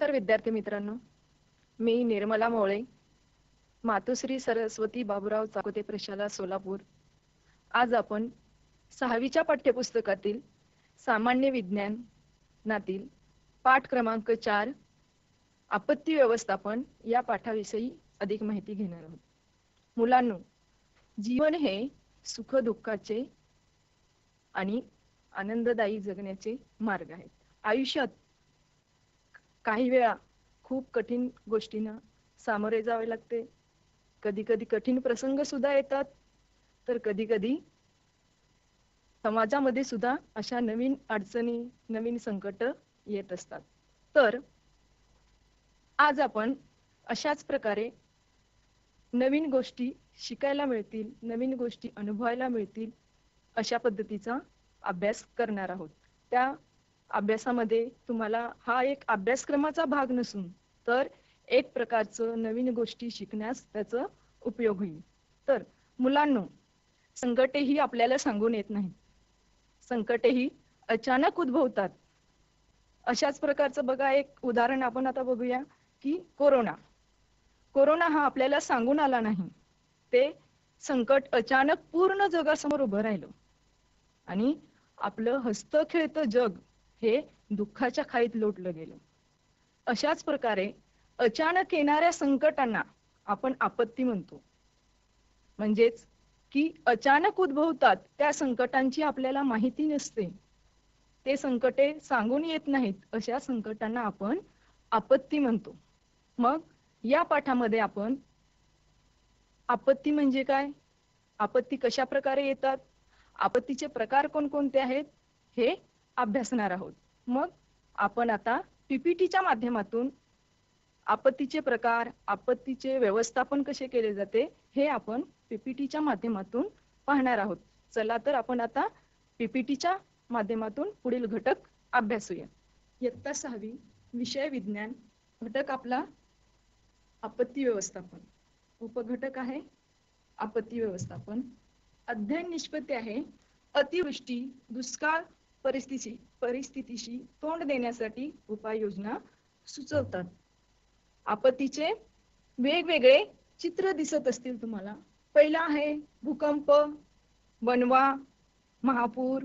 नमस्कार विद्यार्थी मित्रांनो. मी निर्मला मोळे मातोश्री सरस्वती बाबुराव चाकोते प्रशाला सोलापूर. आज आपण सहावीच्या पाठ्यपुस्तकातील सामान्य विज्ञानातील पाठ क्रमांक चार आपत्ती व्यवस्थापन या पाठाविषयी अधिक माहिती घेणार आहोत. मुलांनो जीवन हे सुख दुःखाचे आणि आनंददायी जगण्याचे मार्ग आहेत. आयुष्यात काही वेळा खूप कठीण गोष्टींना सामोरे जावे लागते. कधी कधी कठीण प्रसंग सुद्धा येतात. तर कधी कधी समाजामध्ये सुद्धा अशा नवीन अडचणी नवीन संकट येत असतात. तर आज आपण अशाच प्रकारे नवीन गोष्टी शिकायला मिळतील नवीन गोष्टी अनुभवायला मिळतील अशा पद्धतीचा अभ्यास करणार आहोत. त्या अभ्यासामध्ये तुम्हाला हा एक अभ्यासक्रमाचा भाग नसून तर एक प्रकारचं नवीन गोष्टी शिकण्यास त्याचा उपयोग होईल. तर मुलांनो संकटेही आपल्याला सांगून येत नाहीत संकटेही अचानक उद्भवतात. अशाच प्रकारचं बघा एक उदाहरण आपण आता बघूया की कोरोना. कोरोना हा आपल्याला सांगून आला नाही. ते संकट अचानक पूर्ण जगासमोर उभं राहिलं. आणि आपलं हस्त खेळतं जग हे दुःखाच्या खाईत लोटलं गेलं. अशाच प्रकारे अचानक येणाऱ्या संकटांना आपण आपत्ती म्हणतो. म्हणजेच की अचानक उद्भवतात त्या संकटांची आपल्याला माहिती नसते. ते संकटे सांगून येत नाहीत अशा संकटांना आपण आपत्ती म्हणतो. मग या पाठामध्ये आपण आपत्ती म्हणजे काय? आपत्ती कशा प्रकारे येतात? आपत्तीचे प्रकार कोणकोणते आहेत? हे अभ्यासणार आहोत. मग आपण आता पीपीटीच्या माध्यमातून आपत्तीचे प्रकार आपत्तीचे व्यवस्थापन कसे केले जाते हे आपण पीपीटीच्या माध्यमातून पाहणार आहोत. चला तर आपण आता पीपीटीच्या माध्यमातून पुढील घटक अभ्यासूया. इयत्ता सहावी विषय विज्ञान घटक आपला आपत्ती व्यवस्थापन. उपघटक आहे आपत्ती व्यवस्थापन. अध्ययन निष्पत्ती आहे. अतिवृष्टी दुष्काळ परिस्थिती परिस्थितीशी तोंड देण्यासाठी उपाययोजना सुचवतात. आपत्तीचे वेगवेगळे चित्र दिसत असतील तुम्हाला. पहिला आहे भूकंप वनवा महापूर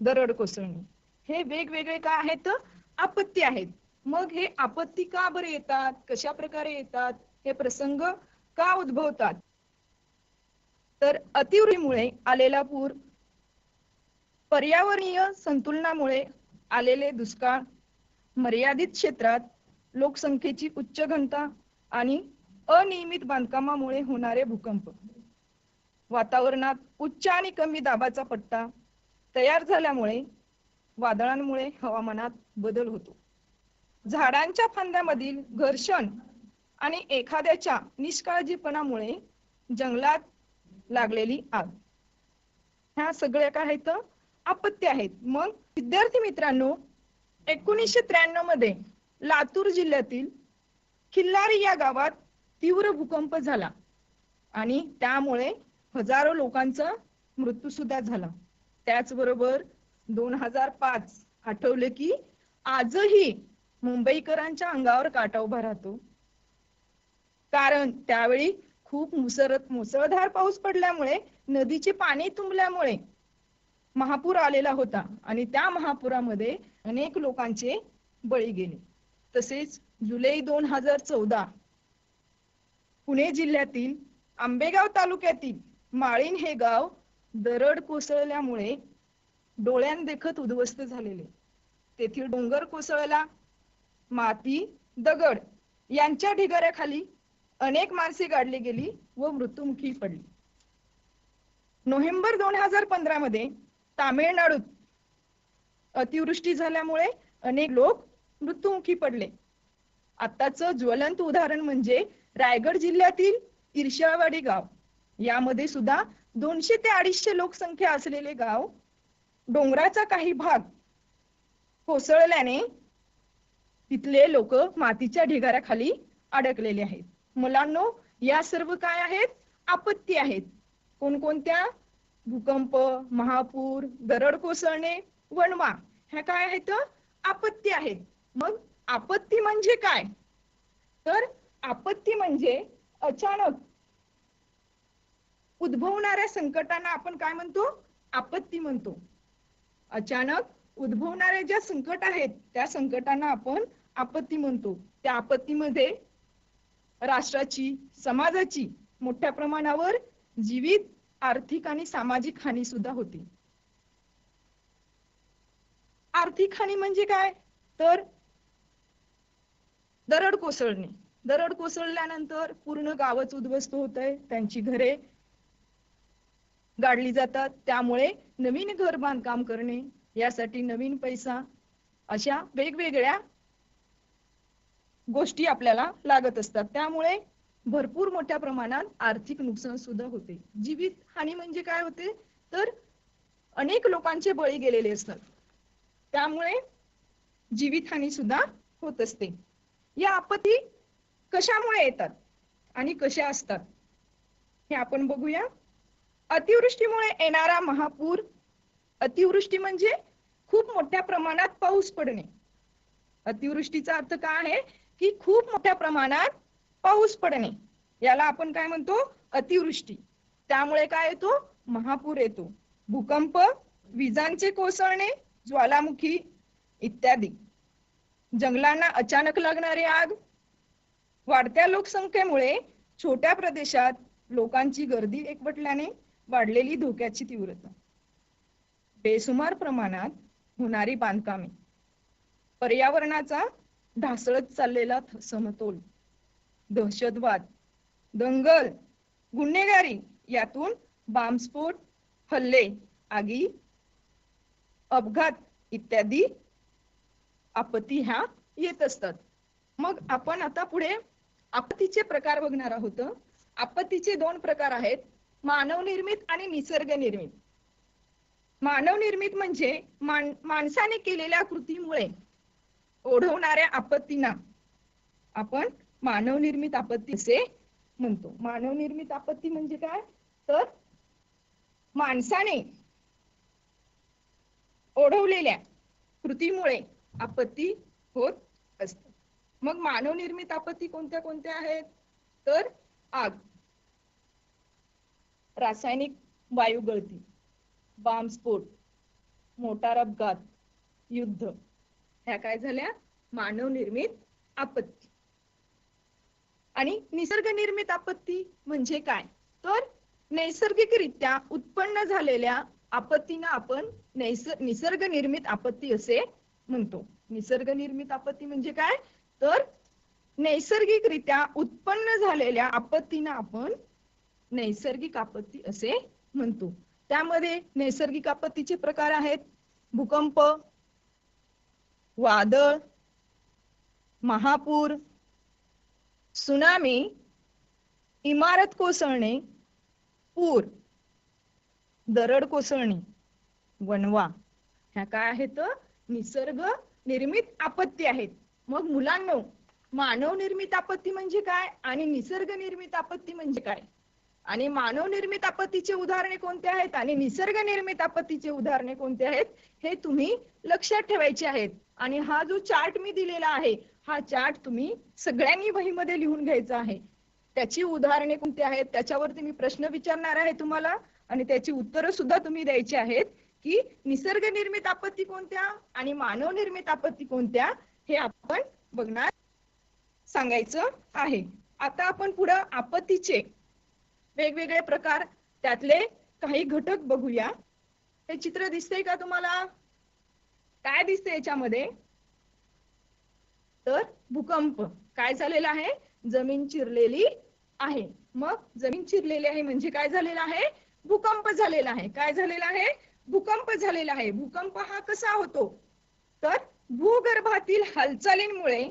दरड कोसळणे. हे वेगवेगळे काय आहेत? आपत्ती आहेत. मग हे आपत्ती का बरं येतात? कशा प्रकारे येतात? हे प्रसंग का उद्भवतात? तर अतिवृष्टीमुळे आलेला पूर पर्यावरणीय संतुलनामुळे आलेले दुष्काळ मर्यादित क्षेत्रात लोकसंख्येची उच्च घनता आणि अनियमित बांधकामामुळे होणारे भूकंप. वातावरणात उच्च आणि कमी दाबाचा पट्टा तयार झाल्यामुळे वादळांमुळे हवामानात बदल होतो. झाडांच्या फांद्यामधील घर्षण आणि एखाद्याच्या निष्काळजीपणामुळे जंगलात लागलेली आग. ह्या सगळ्या काय आहेत? अपत्य आहेत. मग विद्यार्थी मित्रांनो एकोणीसशे त्र्याण्णवमध्ये लातूर जिल्ह्यातील खिल्लारी या गावात तीव्र भूकंप झाला आणि त्यामुळे हजारो लोकांचा मृत्यू सुद्धा झाला. त्याचबरोबर दोन हजार पाच आठवले की आजही मुंबईकरांच्या अंगावर काटा उभा राहतो. कारण त्यावेळी खूप मुसरत मुसळधार पाऊस पडल्यामुळे नदीचे पाणी तुंबल्यामुळे महापूर आलेला होता आणि त्या महापुरामध्ये अनेक लोकांचे बळी गेले. तसेच जुलै दोन हजार चौदा पुणे जिल्ह्यातील आंबेगाव तालुक्यातील माळीन हे गाव दरड कोसळल्यामुळे डोळ्यांदेखत उद्ध्वस्त झालेले. तेथील डोंगर कोसळला माती दगड यांच्या ढिगाऱ्याखाली अनेक माणसे गाडली गेली व मृत्युमुखी पडली. नोव्हेंबर दोन हजार पंधरा मध्ये तामिळनाडूत अतिवृष्टी झाल्यामुळे अनेक लोक मृत्युमुखी पडले. आताचं ज्वलंत उदाहरण म्हणजे रायगड जिल्ह्यातील इर्शाळवाडी गाव. यामध्ये सुद्धा दोनशे ते अडीचशे लोकसंख्या असलेले गाव डोंगराचा काही भाग कोसळल्याने तिथले लोक मातीच्या ढिगाऱ्याखाली अडकलेले आहेत. मुलांनो या सर्व काय आहेत? आपत्ती आहेत. कोणकोणत्या भूकंप महापूर दरड कोसळणे वणवा ह्या काय आहेत? आपत्ती आहेत. मग आपत्ती म्हणजे काय? तर आपत्ती म्हणजे अचानक उद्भवणाऱ्या संकटांना आपण काय म्हणतो? आपत्ती म्हणतो. अचानक उद्भवणाऱ्या ज्या संकट आहेत त्या संकटांना आपण आपत्ती म्हणतो. त्या आपत्तीमध्ये राष्ट्राची समाजाची मोठ्या प्रमाणावर जीवित आर्थिक आणि सामाजिक हानी सुद्धा होती. आर्थिक हानी म्हणजे काय? तर दरड कोसळणे. दरड कोसळल्यानंतर पूर्ण गावच उद्ध्वस्त होत आहे त्यांची घरे गाडली जातात. त्यामुळे नवीन घर बांधकाम करणे यासाठी नवीन पैसा अशा वेगवेगळ्या गोष्टी आपल्याला लागत असतात. त्यामुळे भरपूर मोठ्या प्रमाणात आर्थिक नुकसान सुद्धा होते. जीवित हानी म्हणजे काय होते? तर अनेक लोकांचे बळी गेलेले असतात. त्यामुळे जीवित हानी सुद्धा होत असते. या आपत्ती कशामुळे येतात आणि कशा असतात हे आपण बघूया. अतिवृष्टीमुळे येणारा महापूर अतिवृष्टी म्हणजे खूप मोठ्या प्रमाणात पाऊस पडणे. अतिवृष्टीचा अर्थ काय आहे? की खूप मोठ्या प्रमाणात पाऊस पडणे. याला आपण काय म्हणतो? अतिवृष्टी. त्यामुळे काय येतो? महापूर येतो. भूकंप विजांचे कोसळणे ज्वालामुखी इत्यादी. जंगलांना अचानक लागणारी आग. वाढत्या लोकसंख्येमुळे छोट्या प्रदेशात लोकांची गर्दी एकवटल्याने वाढलेली धोक्याची तीव्रता. बेसुमार प्रमाणात होणारी बांधकामे. पर्यावरणाचा ढासळत चाललेला समतोल. दहशतवाद दंगल गुन्हेगारी यातून बॉम्बस्फोट हल्ले आगी अपघात इत्यादी आपत्ती ह्या येत असतात. मग आपण आता पुढे आपत्तीचे प्रकार बघणार आहोत. आपत्तीचे दोन प्रकार आहेत. मानव निर्मित आणि निसर्ग निर्मित मानव निर्मित म्हणजे मान माणसाने केलेल्या कृतीमुळे ओढवणाऱ्या आपत्तींना आपण मानवनिर्मित आपत्ती असे म्हणतो. मानवनिर्मित आपत्ती म्हणजे काय? तर माणसाने ओढवलेल्या कृतीमुळे आपत्ती होत असते. मग मानवनिर्मित आपत्ती कोणत्या कोणत्या आहेत? तर आग. रासायनिक वायू गळती बॉम्बस्फोट मोटार अपघात युद्ध. ह्या काय झाल्या? मानवनिर्मित आपत्ती. आणि निसर्ग निर्मित आपत्ती म्हणजे काय? तर नैसर्गिकरित्या उत्पन्न झालेल्या आपत्तीना आपण निसर्ग निर्मित आपत्ती असे म्हणतो. निसर्ग निर्मित आपत्ती म्हणजे काय? तर नैसर्गिकरित्या उत्पन्न झालेल्या आपत्तीना आपण नैसर्गिक आपत्ती असे म्हणतो. त्यामध्ये नैसर्गिक आपत्तीचे प्रकार आहेत. भूकंप वादळ महापूर सुनामी इमारत कोसळणे पूर दरड कोसळणे वणवा. ह्या काय आहेत? निसर्ग निर्मित आपत्ती आहेत. मग मुलांनो मानव निर्मित आपत्ती म्हणजे काय? आणि निसर्ग निर्मित आपत्ती म्हणजे काय? आणि मानव निर्मित आपत्तीचे उदाहरणे कोणते आहेत? आणि निसर्ग निर्मित आपत्तीचे उदाहरणे कोणते आहेत? हे तुम्ही लक्षात ठेवायचे आहेत. आणि हा जो चार्ट मी दिलेला आहे हा चार्ट तुम्ही सगळ्यांनी वहीमध्ये लिहून घ्यायचा आहे. त्याची उदाहरणे कोणती आहेत? त्याच्यावरती मी प्रश्न विचारणार आहे तुम्हाला. आणि त्याची उत्तरं सुद्धा तुम्ही द्यायची आहेत की निसर्ग निर्मित आपत्ती कोणत्या आणि मानव निर्मित आपत्ती कोणत्या हे आपण बघणार सांगायचं आहे. आता आपण पुढं आपत्तीचे वेगवेगळे प्रकार त्यातले काही घटक बघूया. हे चित्र दिसतंय का तुम्हाला? काय दिसतंय याच्यामध्ये? तर भूकंप. काय झालेला आहे? जमीन चिरलेली आहे. मग जमीन चिरलेली आहे म्हणजे काय झालेलं आहे? भूकंप झालेला आहे. काय झालेला आहे? भूकंप झालेला आहे. भूकंप हा कसा होतो? तर भूगर्भातील हालचालींमुळे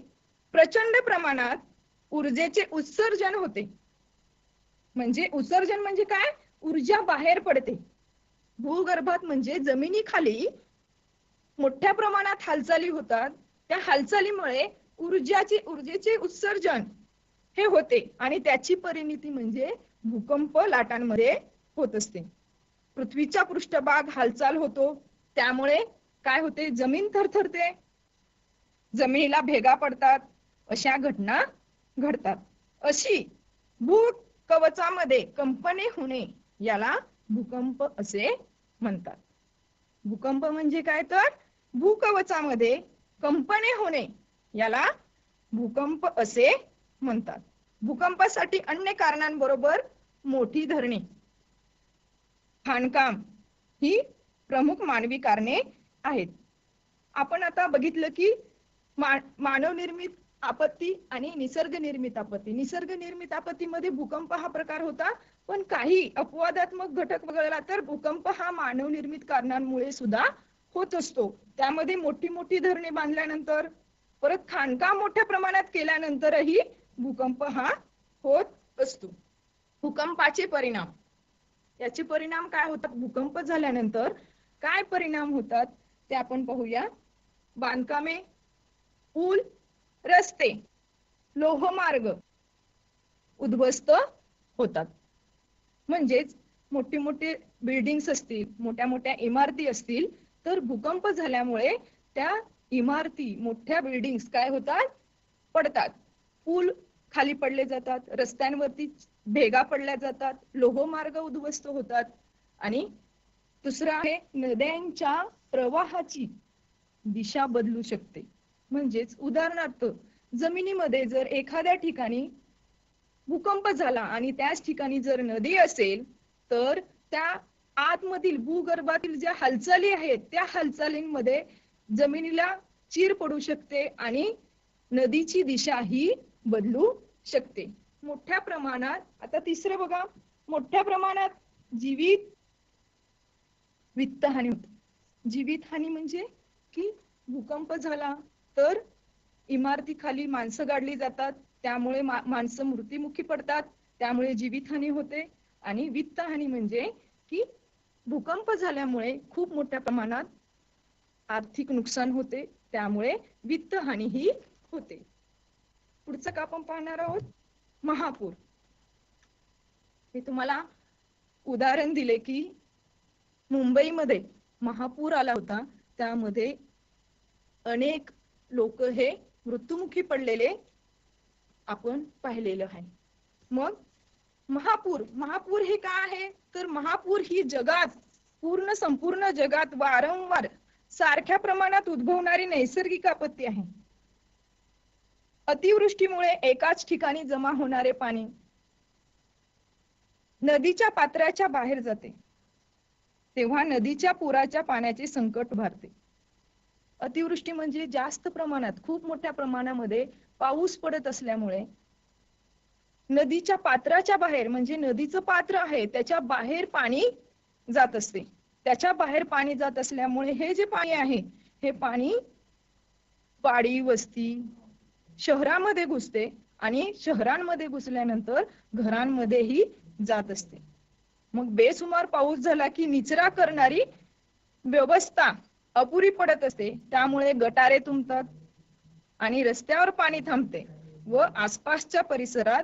प्रचंड प्रमाणात ऊर्जेचे उत्सर्जन होते. म्हणजे उत्सर्जन म्हणजे काय? ऊर्जा बाहेर पडते. भूगर्भात म्हणजे जमिनीखाली मोठ्या प्रमाणात हालचाली होतात. त्या हालचालीमुळे ऊर्जाचे ऊर्जेचे उत्सर्जन हे होते आणि त्याची परिणिती म्हणजे भूकंप लाटांमध्ये होत असते. पृथ्वीचा पृष्ठभाग हालचाल होतो. त्यामुळे काय होते? जमीन थरथरते. जमिनीला भेगा पडतात. अशा घटना घडतात. अशी भू कवचामध्ये कंपने होणे याला भूकंप असे म्हणतात. भूकंप म्हणजे काय तर? भूकवचामध्ये कंपने होणे याला भूकंप असे म्हणतात. भूकंपासाठी अन्य कारणांबरोबर मोठी धरणे खाणकाम ही प्रमुख मानवी कारणे आहेत. आपण आता बघितलं की मानव निर्मित आपत्ती आणि निसर्ग निर्मित आपत्ती. निसर्ग निर्मित आपत्तीमध्ये भूकंप हा प्रकार होता पण काही अपवादात्मक घटक वगळला तर भूकंप हा मानव निर्मित कारणांमुळे सुद्धा होत असतो. त्यामध्ये मोठी मोठी धरणे बांधल्यानंतर परत खाणकाम मोठ्या प्रमाणात केल्यानंतरही भूकंप हा होत असतो. भूकंपाचे परिणाम. याचे परिणाम काय होतात? भूकंप झाल्यानंतर काय परिणाम होतात? ते आपण पाहूया. बांधकामे पूल रस्ते लोहमार्ग उद्ध्वस्त होतात. म्हणजेच मोठे मोठे बिल्डिंग्स असतील मोठ्या मोठ्या इमारती असतील तर भूकंप झाल्यामुळे त्या इमारती मोठ्या बिल्डिंग्स काय होतात? पडतात. पूल खाली पडले जातात रस्त्यांवरती भेगा पडल्या जातात लोहमार्ग उद्ध्वस्त होतात. आणि दुसरं आहे नद्यांच्या प्रवाहाची दिशा बदलू शकते. म्हणजेच उदाहरणार्थ जमिनीमध्ये जर एखाद्या ठिकाणी भूकंप झाला आणि त्याच ठिकाणी जर नदी असेल तर त्या आतमधील भूगर्भातील ज्या हालचाली आहेत त्या हालचालींमध्ये जमिनीला चीर पडू शकते आणि नदीची दिशा ही बदलू शकते. मोठ्या प्रमाणात आता तिसरं बघा मोठ्या प्रमाणात जीवित वित्तहानी होते. जीवित हानी म्हणजे की भूकंप झाला तर इमारतीखाली माणसं गाडली जातात त्यामुळे माणसं मृत्युमुखी पडतात त्यामुळे जीवितहानी होते आणि वित्तहानी म्हणजे की भूकंप झाल्यामुळे खूप मोठ्या प्रमाणात आर्थिक नुकसान होते. त्यामुळे वित्त हानी ही होते. पुढचं का आपण पाहणार आहोत? महापूर. मी तुम्हाला उदाहरण दिले की मुंबईमध्ये महापूर आला होता. त्यामध्ये अनेक लोक हे मृत्युमुखी पडलेले आपण पाहिलेलं आहे. मग महापूर महापूर हे काय आहे? तर महापूर ही जगात पूर्ण संपूर्ण जगात वारंवार सारख्या प्रमाणात उद्भवणारी नैसर्गिक आपत्ती आहे. अतिवृष्टीमुळे एकाच ठिकाणी जमा होणारे पाणी नदीच्या पात्राच्या बाहेर जाते. तेव्हा नदीच्या पुराच्या पाण्याचे संकट भारते. अतिवृष्टी म्हणजे जास्त प्रमाणात खूप मोठ्या प्रमाणामध्ये पाऊस पडत असल्यामुळे नदीच्या पात्राच्या बाहेर म्हणजे नदीचं पात्र आहे त्याच्या बाहेर पाणी जात असते. त्याच्या बाहेर पाणी जात असल्यामुळे हे जे पाणी आहे हे पाणी वाडी वस्ती शहरामध्ये घुसते आणि शहरांमध्ये घुसल्यानंतर घरांमध्येही जात असते. मग बेसुमार पाऊस झाला की निचरा करणारी व्यवस्था अपुरी पडत असते. त्यामुळे गटारे तुंबतात आणि रस्त्यावर पाणी थांबते व आसपासच्या परिसरात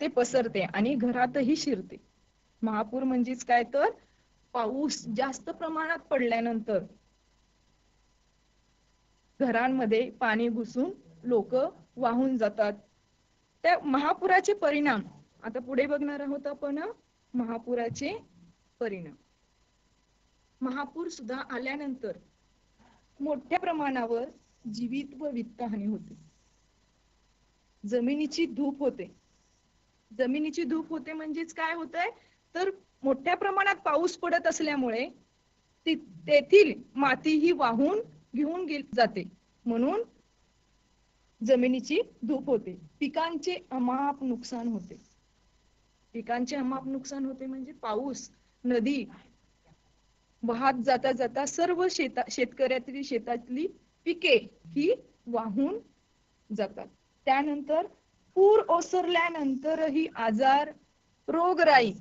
ते पसरते आणि घरातही शिरते. महापूर म्हणजेच काय तर? पाऊस जास्त प्रमाणात पडल्यानंतर घरांमध्ये पाणी घुसून लोक वाहून जातात. त्या महापुराचे परिणाम आता पुढे बघणार आहोत आपण महापुराचे परिणाम. महापूर सुद्धा आल्यानंतर मोठ्या प्रमाणावर जीवित व वित्तहानी होते. जमिनीची धूप होते. जमिनीची धूप होते म्हणजेच काय होत आहे तर मोठ्या प्रमाणात पाऊस पडत असल्यामुळे तेथील माती ही वाहून घेऊन जाते. म्हणून जमिनीची धूप होते. पिकांचे अमाप नुकसान होते. पिकांचे अमाप नुकसान होते म्हणजे पाऊस नदी वाहत जाता जाता सर्व शेता शेतकऱ्यातली शेतातली पिके ही वाहून जातात. त्यानंतर पूर ओसरल्यानंतरही आजार रोगराई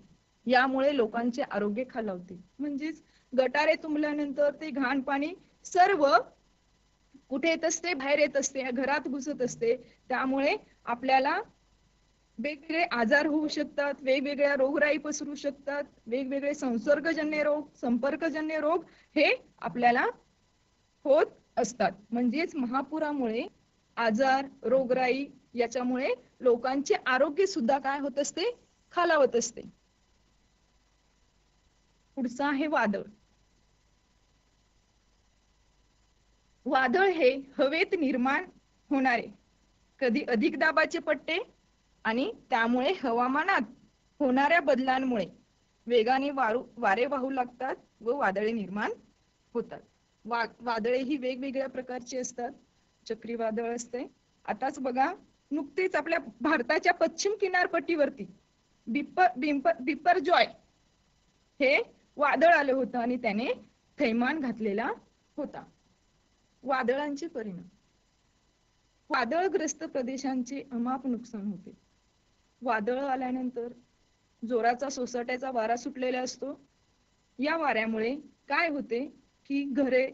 यामुळे लोकांचे आरोग्य खालावते. म्हणजेच गटारे तुंबल्यानंतर ते घाण पाणी सर्व कुठे येत असते बाहेर येत असते घरात घुसत असते. त्यामुळे आपल्याला वेगवेगळे आजार होऊ शकतात वेगवेगळ्या रोगराई पसरू शकतात वेगवेगळे संसर्गजन्य रोग संपर्कजन्य रोग हे आपल्याला होत असतात. म्हणजेच महापुरामुळे आजार रोगराई याच्यामुळे लोकांचे आरोग्य सुद्धा काय होत असते? खालावत असते. पुढचं आहे वादळ. वादळ हे हवेत निर्माण होणारे. कधी अधिक दाबाचे पट्टे आणि त्यामुळे हवामानात होणाऱ्या बदलांमुळे वेगाने वारू वारे वाहू लागतात व वादळे निर्माण होतात. वा वादळे ही वेगवेगळ्या प्रकारची असतात. चक्रीवादळ असते. आताच बघा नुकतेच आपल्या भारताच्या पश्चिम किनारपट्टीवरती बिपर जॉय हे वादळ आलं होतं आणि त्याने थैमान घातलेला होता. वादळांचे परिणाम. वादळग्रस्त प्रदेशांचे अमाप नुकसान होते. वादळ आल्यानंतर जोराचा सोसाट्याचा वारा सुटलेला असतो. या वाऱ्यामुळे काय होते की घरे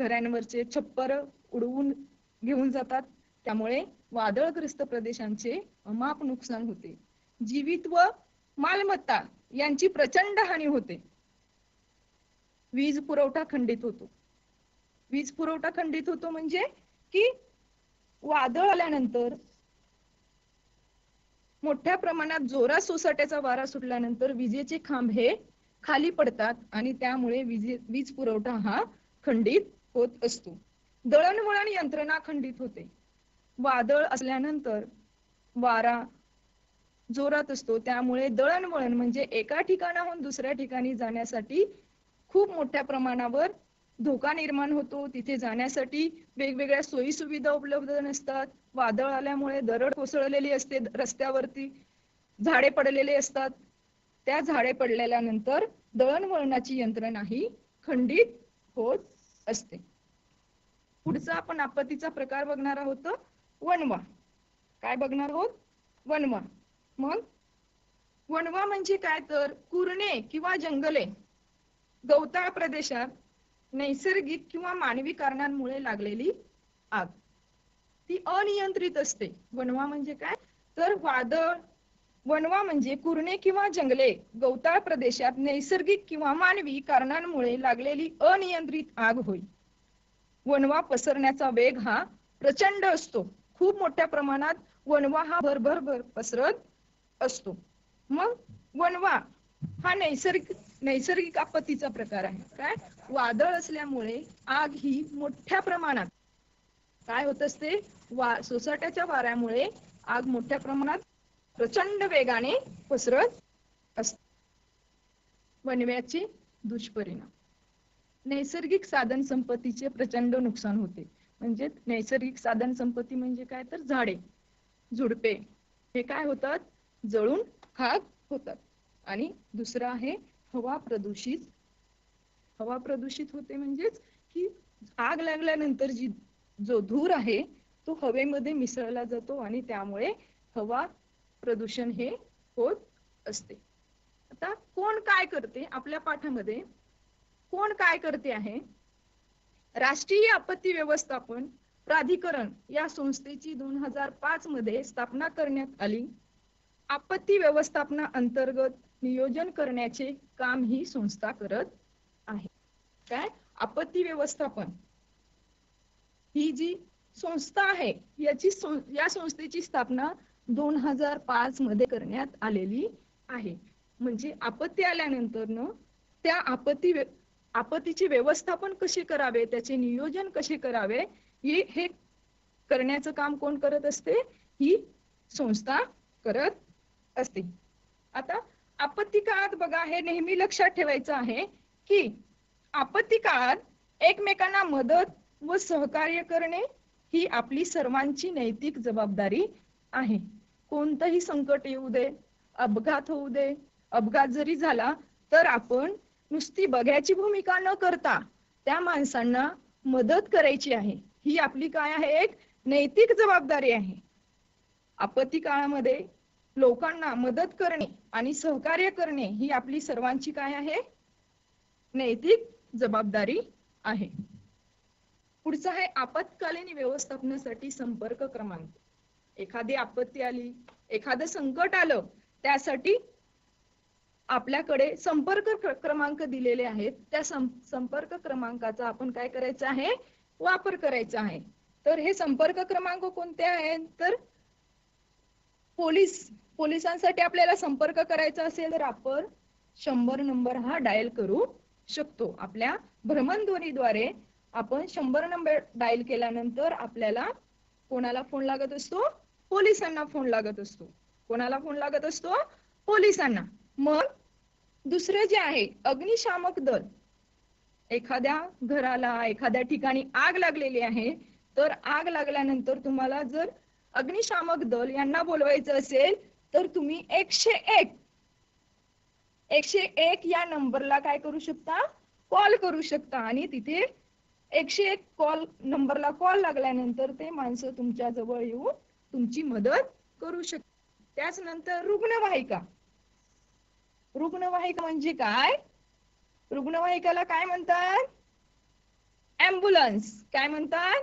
घरांवरचे छप्पर उडवून घेऊन जातात. त्यामुळे वादळग्रस्त प्रदेशांचे अमाप नुकसान होते. जीवित व मालमत्ता यांची प्रचंड हानी होते. वीज पुरवठा खंडित होतो. वीज पुरवठा खंडित होतो म्हणजे की वादळ आल्यानंतर मोठ्या प्रमाणात जोरात सोसाट्याचा वारा सुटल्यानंतर विजेचे खांब हे खाली पडतात आणि त्यामुळे वीज वीज पुरवठा हा खंडित होत असतो. दळणवळण यंत्रणा खंडित होते. वादळ असल्यानंतर वारा जोरात असतो. त्यामुळे दळणवळण म्हणजे एका ठिकाणाहून दुसऱ्या ठिकाणी जाण्यासाठी खूप मोठ्या प्रमाणावर धोका निर्माण होतो. तिथे जाण्यासाठी वेगवेगळ्या सोयी सुविधा उपलब्ध नसतात. वादळ आल्यामुळे दरड कोसळलेली असते रस्त्यावरती. झाडे पडलेले असतात. त्या झाडे पडलेल्या नंतर दळणवळणाची यंत्रणा ही खंडित होत असते. पुढचा आपण आपत्तीचा प्रकार बघणार आहोत. वणवा. काय बघणार आहोत? वणवा. मग? वणवा म्हणजे काय तर? कुरणे किंवा जंगले. गवताळ प्रदेशात नैसर्गिक किंवा मानवी कारणांमुळे लागलेली आग. ती अनियंत्रित असते. वणवा म्हणजे काय? तर वादळ. वणवा म्हणजे कुरणे किंवा जंगले. गवताळ प्रदेशात नैसर्गिक किंवा मानवी कारणांमुळे लागलेली अनियंत्रित आग होईल वणवा पसरण्याचा वेग हा प्रचंड असतो. खूप मोठ्या प्रमाणात वणवा हा भरभर भर पसरत असतो. मग वणवा हा नैसर्गिक नैसर्गिक आपत्तीचा प्रकार आहे. काय? वादळ असल्यामुळे आग ही मोठ्या प्रमाणात काय होत असते? वा सोसाट्याच्या वाऱ्यामुळे आग मोठ्या प्रमाणात प्रचंड वेगाने पसरत असते. वणव्याचे दुष्परिणाम. नैसर्गिक साधन संपत्तीचे प्रचंड नुकसान होते. म्हणजे नैसर्गिक साधन संपत्ती म्हणजे काय तर झाडे झुडपे हे काय होतात? जळून खाक होतात. आणि दुसरं आहे हवा प्रदूषित. हवा प्रदूषित होते म्हणजेच की आग लागल्यानंतर जी जो धूर आहे तो हवेमध्ये मिसळला जातो आणि त्यामुळे हवा प्रदूषण हे होत असते. आता कोण काय करते? आपल्या पाठामध्ये कोण काय करते आहे? राष्ट्रीय आपत्ती व्यवस्थापन प्राधिकरण या संस्थेची दोन हजार पाच मध्ये स्थापना करण्यात आली. आपत्ती व्यवस्थापना अंतर्गत नियोजन करण्याचे काम ही संस्था करत आहे. काय? आपत्ती व्यवस्थापन. ही जी संस्था आहे याची या संस्थेची स्थापना दोन हजार पाच मध्ये करण्यात आलेली आहे. म्हणजे आपत्ती आल्यानंतर त्या आपत्ती आपत्तीचे व्यवस्थापन कशी करावे त्याचे नियोजन कसे करावे हे करण्याचं काम कोण करत असते? ही संस्था करत असते. आता आपत्ती काळात बघा हे नेहमी लक्षात ठेवायचं आहे की आपत्ती काळात एकमेकांना मदत व सहकार्य करणे ही आपली सर्वांची नैतिक जबाबदारी आहे. कोणतंही संकट येऊ दे अपघात होऊ दे अपघात जरी झाला तर आपण नुसती बघ्याची भूमिका न करता त्या माणसांना मदत करायची आहे. ही आपली काय आहे? एक नैतिक जबाबदारी आहे. आपत्ती काळामध्ये लोकांना मदत करणे आणि सहकार्य करणे ही आपली सर्वांची काय आहे? नैतिक जबाबदारी आहे. पुढचं आहे आपत्कालीन व्यवस्थापनासाठी संपर्क क्रमांक. एखादी आपत्ती आली एखादं संकट आलं त्यासाठी आपल्याकडे संपर्क क्रमांक दिलेले आहेत. त्या संपर्क क्रमांकाचा आपण काय करायचं आहे? वापर करायचा आहे. तर हे संपर्क क्रमांक कोणते आहेत? तर पोलीस पोलिसांसाठी आपल्याला संपर्क करायचा असेल तर आपण शंभर नंबर हा डायल करू शकतो. आपल्या भ्रमणध्वनीद्वारे आपण शंभर नंबर डायल केल्यानंतर आपल्याला कोणाला फोन लागत असतो? पोलिसांना फोन लागत असतो. कोणाला फोन लागत असतो? पोलिसांना. मग दुसरं जे आहे अग्निशामक दल. एखाद्या घराला एखाद्या ठिकाणी आग लागलेली आहे तर आग लागल्यानंतर तुम्हाला जर अग्निशामक दल यांना बोलवायचं असेल तर तुम्ही एकशे एक. एकशे एक या नंबरला काय करू शकता? कॉल करू शकता. आणि तिथे एकशे एक कॉल नंबरला कॉल लागल्यानंतर ते माणसं तुमच्या जवळ येऊन तुमची मदत करू शकतात. त्याच नंतर रुग्णवाहिका. रुग्णवाहिका म्हणजे काय? रुग्णवाहिकाला काय म्हणतात? अँब्युलन्स काय म्हणतात?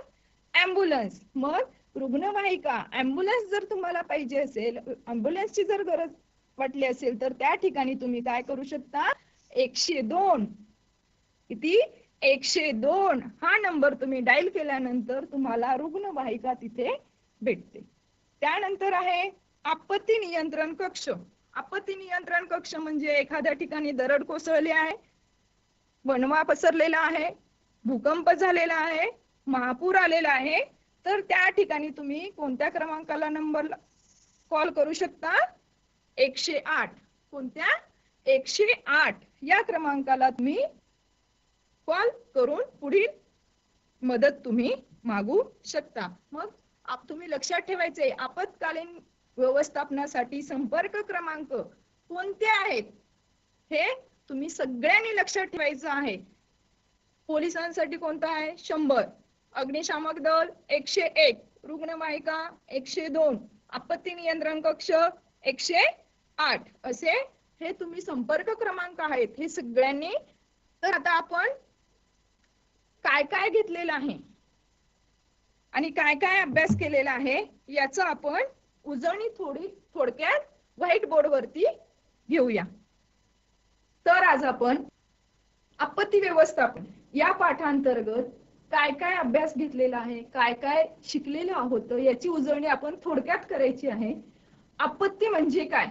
अँब्युलन्स मग रुग्णवाहिका अँब्युलन्स जर तुम्हाला पाहिजे असेल अँब्युलन्सची जर गरज वाटली असेल तर त्या ठिकाणी तुम्ही काय करू शकता? एकशे दोन. किती? एकशे दोन. हा नंबर तुम्ही डायल केल्यानंतर तुम्हाला रुग्णवाहिका तिथे भेटते. त्यानंतर आहे आपत्ती नियंत्रण कक्ष. आपत्ती नियंत्रण कक्ष म्हणजे एखाद्या ठिकाणी दरड कोसळली आहे वणवा पसरलेला आहे भूकंप झालेला आहे महापूर आलेला आहे तर त्या ठिकाणी तुम्ही कोणत्या क्रमांकाला नंबर कॉल करू शकता? एकशे आठ. कोणत्या? एकशे आठ. या क्रमांकाला तुम्ही कॉल करून पुढील मदत तुम्ही मागू शकता. मग तुम्ही लक्षात ठेवायचे आपत्कालीन व्यवस्थापनासाठी संपर्क क्रमांक कोणते आहेत? हे तुम्ही सगळ्यांनी लक्षात ठेवायचं आहे. पोलिसांसाठी कोणता आहे? शंभर. अग्निशामक दल एकशे एक. रुग्णवाहिका एकशे दोन. आपत्ती नियंत्रण कक्ष एकशे आठ. असे हे तुम्ही संपर्क क्रमांक आहेत. हे सगळ्यांनी तर आता आपण काय काय घेतलेलं आहे? आणि काय काय अभ्यास केलेला आहे? याचं आपण उजळणी थोडी थोडक्यात व्हाईट बोर्ड वरती घेऊया. तर आज आपण आपत्ती व्यवस्थापन या पाठांतर्गत काय काय अभ्यास घेतलेला आहे काय काय शिकलेलं आहोत याची उजळणी आपण थोडक्यात करायची आहे. आपत्ती म्हणजे काय?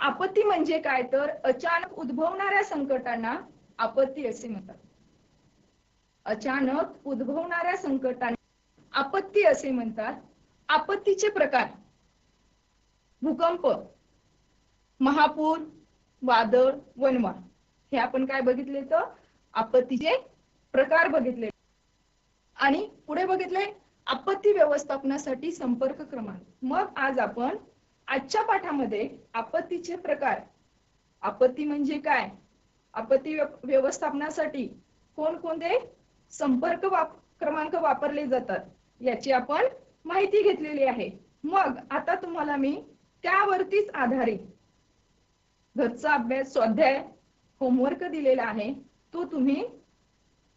आपत्ती म्हणजे काय? तर अचानक उद्भवणाऱ्या संकटांना आपत्ती असे म्हणतात. अचानक उद्भवणाऱ्या संकटांना आपत्ती असे म्हणतात. आपत्तीचे प्रकार. भूकंप महापूर वादळ वनवा हे आपण काय बघितले तर आपत्तीचे प्रकार बघितले. आणि पुढे बघितले आपत्ती व्यवस्थापनासाठी संपर्क क्रमांक. मग आज आपण आजच्या पाठामध्ये आपत्तीचे प्रकार. आपत्ती म्हणजे काय? आपत्ती व्यवस्थापनासाठी कोणकोणते संपर्क वाप क्रमांक वापरले जातात याची आपण माहिती घेतलेली आहे. मग आता तुम्हाला मी त्यावरतीच आधारित घरचा अभ्यास स्वाध्याय होमवर्क दिलेला आहे. तो तुम्ही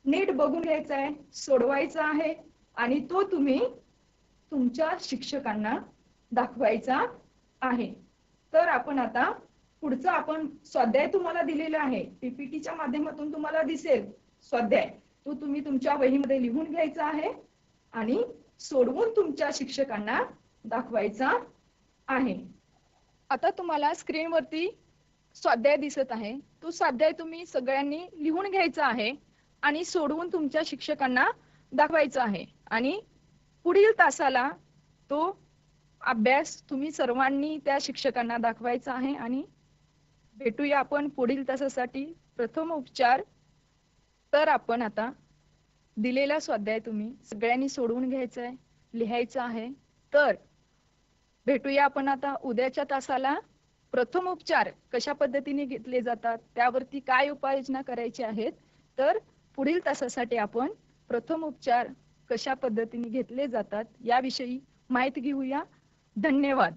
नीट बघून घ्यायचा आहे सोडवायचा आहे आणि तो तुम्ही तुमच्या शिक्षकांना दाखवायचा आहे. तर आपण आता पुढचा आपण स्वाध्याय तुम्हाला दिलेला आहे. पीपीटीच्या माध्यमातून तुम्हाला दिसेल. स्वाध्याय. तो तुम्ही तुमच्या वहीमध्ये लिहून घ्यायचा आहे आणि सोडवून तुमच्या शिक्षकांना दाखवायचा आहे. आता तुम्हाला स्क्रीनवरती स्वाध्याय दिसत आहे. तो स्वाध्याय तुम्ही सगळ्यांनी लिहून घ्यायचा आहे आणि सोडवून तुमच्या शिक्षकांना दाखवायचा आहे. आणि पुढील तासाला तो अभ्यास तुम्ही सर्वांनी त्या शिक्षकांना दाखवायचा आहे आणि भेटूया आपण पुढील तासासाठी. प्रथम उपचार तर आपण आता दिलेला स्वाध्याय तुम्ही सगळ्यांनी सोडवून घ्यायचा आहे लिहायचं आहे. तर भेटूया आपण आता उद्याच्या तासाला. प्रथम उपचार कशा पद्धतीने घेतले जातात त्यावरती काय उपाययोजना करायची आहेत तर पुढील तासासाठी आपण प्रथम उपचार कशा पद्धतीने घेतले जातात याविषयी माहिती घेऊया. धन्यवाद.